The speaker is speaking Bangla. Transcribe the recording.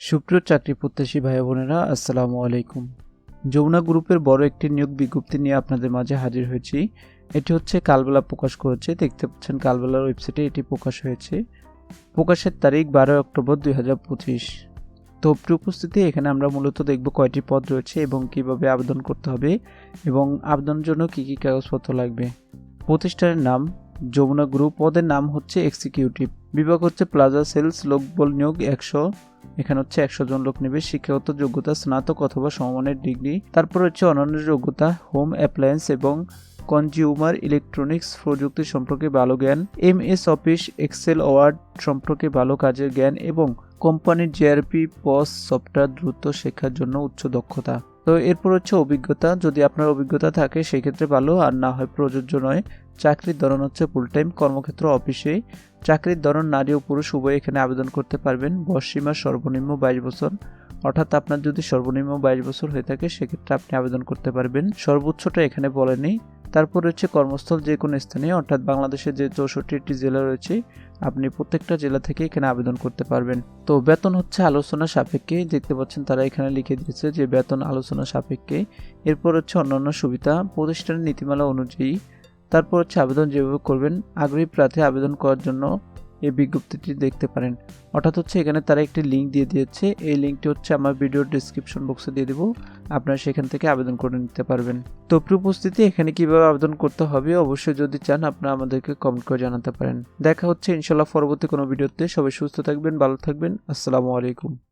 সুপ্রিয় চাকরি প্রত্যাশী ভাই বোনেরা, আসসালামু আলাইকুম। যমুনা গ্রুপের বড় একটি নিয়োগ বিজ্ঞপ্তি নিয়ে আপনাদের মাঝে হাজির হয়েছি। এটি হচ্ছে কালবেলা প্রকাশ করেছে। দেখতে পাচ্ছেন কালবেলার ওয়েবসাইটে এটি প্রকাশ হয়েছে। প্রকাশের তারিখ বারো অক্টোবর দুই হাজার পঁচিশ। তো উপস্থিতি, এখানে আমরা মূলত দেখব কয়টি পদ রয়েছে এবং কীভাবে আবেদন করতে হবে এবং আবেদনের জন্য কী কী কাগজপত্র লাগবে। প্রতিষ্ঠানের নাম, যমুনা গ্রুপ, পদের নাম হচ্ছে এক্সিকিউটিভ। বিভাগ হচ্ছে প্লাজা সেলস, লোকবল নিয়োগ একশো। এখানে হচ্ছে একশো জন লোক নেবে, শিক্ষাগত যোগ্যতা, স্নাতক অথবা সমমানের ডিগ্রি। তারপর হচ্ছে অন্যান্য যোগ্যতা, হোম অ্যাপ্লায়েন্স এবং কনজিউমার ইলেকট্রনিক্স প্রযুক্তি সম্পর্কে ভালো জ্ঞান M S Office, Excel Word সম্পর্কে ভালো কাজের জ্ঞান এবং কোম্পানির জিআরপি পস সফটওয়্যার দ্রুত শেখার জন্য উচ্চ দক্ষতা। তো এরপর হচ্ছে অভিজ্ঞতা। যদি আপনার অভিজ্ঞতা থাকে, সেক্ষেত্রে ভালো। আর না হয় প্রযোজ্য নয়। চাকরির ধরন হচ্ছে ফুল টাইম কর্মক্ষেত্র অফিসে চাকরির ধরন নারী ও পুরুষ, উভয় এখানে আবেদন করতে পারবেন। বয়সসীমা সর্বনিম্ন বাইশ বছর। অর্থাৎ আপনার যদি সর্বনিম্ন বাইশ বছর হয়ে থাকে, সেক্ষেত্রে আপনি আবেদন করতে পারবেন। সর্বোচ্চটা এখানে বলেনি। তারপর রয়েছে কর্মস্থল যে কোনো স্থানে, অর্থাৎ বাংলাদেশের যে চৌষট্টিটি জেলা রয়েছে আপনি প্রত্যেকটা জেলা থেকে এখানে আবেদন করতে পারবেন। তো বেতন হচ্ছে আলোচনা সাপেক্ষে, দেখতে পাচ্ছেন তারা এখানে লিখে দিয়েছে যে বেতন আলোচনা সাপেক্ষে। এরপর হচ্ছে অন্যান্য সুবিধা, প্রতিষ্ঠানের নীতিমালা অনুযায়ী। তারপর হচ্ছে আবেদন যেভাবে করবেন, আগ্রহী প্রার্থী আবেদন করার জন্য এই বিজ্ঞপ্তিটি দেখতে পারেন। অর্থাৎ হচ্ছে এখানে তারা একটি লিঙ্ক দিয়ে দিয়েছে। এই লিঙ্কটি হচ্ছে আমার ভিডিওর ডিসক্রিপশন বক্সে দিয়ে দেবো। আপনারা সেখান থেকে আবেদন করে নিতে পারবেন। তো উপস্থিতি এখানে কীভাবে আবেদন করতে হবে অবশ্যই যদি চান আপনারা আমাদেরকে কমেন্ট করে জানাতে পারেন। দেখা হচ্ছে ইনশাল্লাহ পরবর্তী কোনো ভিডিওতে সবাই সুস্থ থাকবেন, ভালো থাকবেন। আসসালামু আলাইকুম।